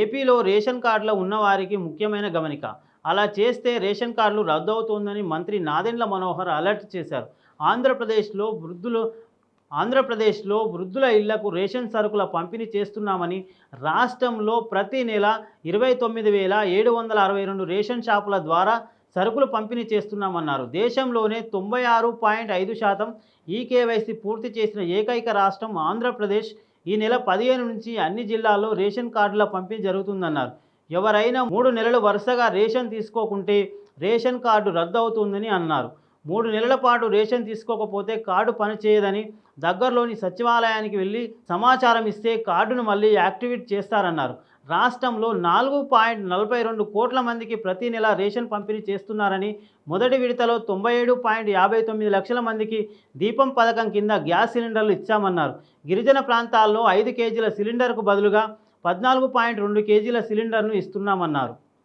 ఏపీలో రేషన్ కార్డులో ఉన్నవారికి ముఖ్యమైన గమనిక. అలా చేస్తే రేషన్ కార్డులు రద్దవుతోందని మంత్రి నాదెండ్ల మనోహర్ అలర్ట్ చేశారు. ఆంధ్రప్రదేశ్లో వృద్ధులు ఆంధ్రప్రదేశ్లో వృద్ధుల ఇళ్ళకు రేషన్ సరుకుల పంపిణీ చేస్తున్నామని రాష్ట్రంలో ప్రతి నెల ఇరవై తొమ్మిది వేల ఏడు వందల అరవై రెండు రేషన్ షాపుల ద్వారా సరుకులు పంపిణీ చేస్తున్నామన్నారు. దేశంలోనే తొంభై ఆరు పాయింట్ ఐదు శాతం ఈ పూర్తి చేసిన ఏకైక రాష్ట్రం ఆంధ్రప్రదేశ్. ఈ నెల పదిహేను నుంచి అన్ని జిల్లాల్లో రేషన్ కార్డుల పంపిణీ జరుగుతుందన్నారు. ఎవరైనా మూడు నెలలు వరుసగా రేషన్ తీసుకోకుంటే రేషన్ కార్డు రద్దు అవుతుందని అన్నారు. మూడు నెలల పాటు రేషన్ తీసుకోకపోతే కార్డు పనిచేయదని దగ్గరలోని సచివాలయానికి వెళ్ళి సమాచారం ఇస్తే కార్డును మళ్ళీ యాక్టివేట్ చేస్తారన్నారు. రాష్ట్రంలో నాలుగు పాయింట్ నలభై రెండు కోట్ల మందికి ప్రతి నెల రేషన్ పంపిణీ చేస్తున్నారని మొదటి విడతలో తొంభై ఏడు పాయింట్ యాభై తొమ్మిది లక్షల మందికి దీపం పథకం కింద గ్యాస్ సిలిండర్లు ఇచ్చామన్నారు. గిరిజన ప్రాంతాల్లో ఐదు కేజీల సిలిండర్కు బదులుగా పద్నాలుగు పాయింట్ రెండు కేజీల సిలిండర్ను ఇస్తున్నామన్నారు.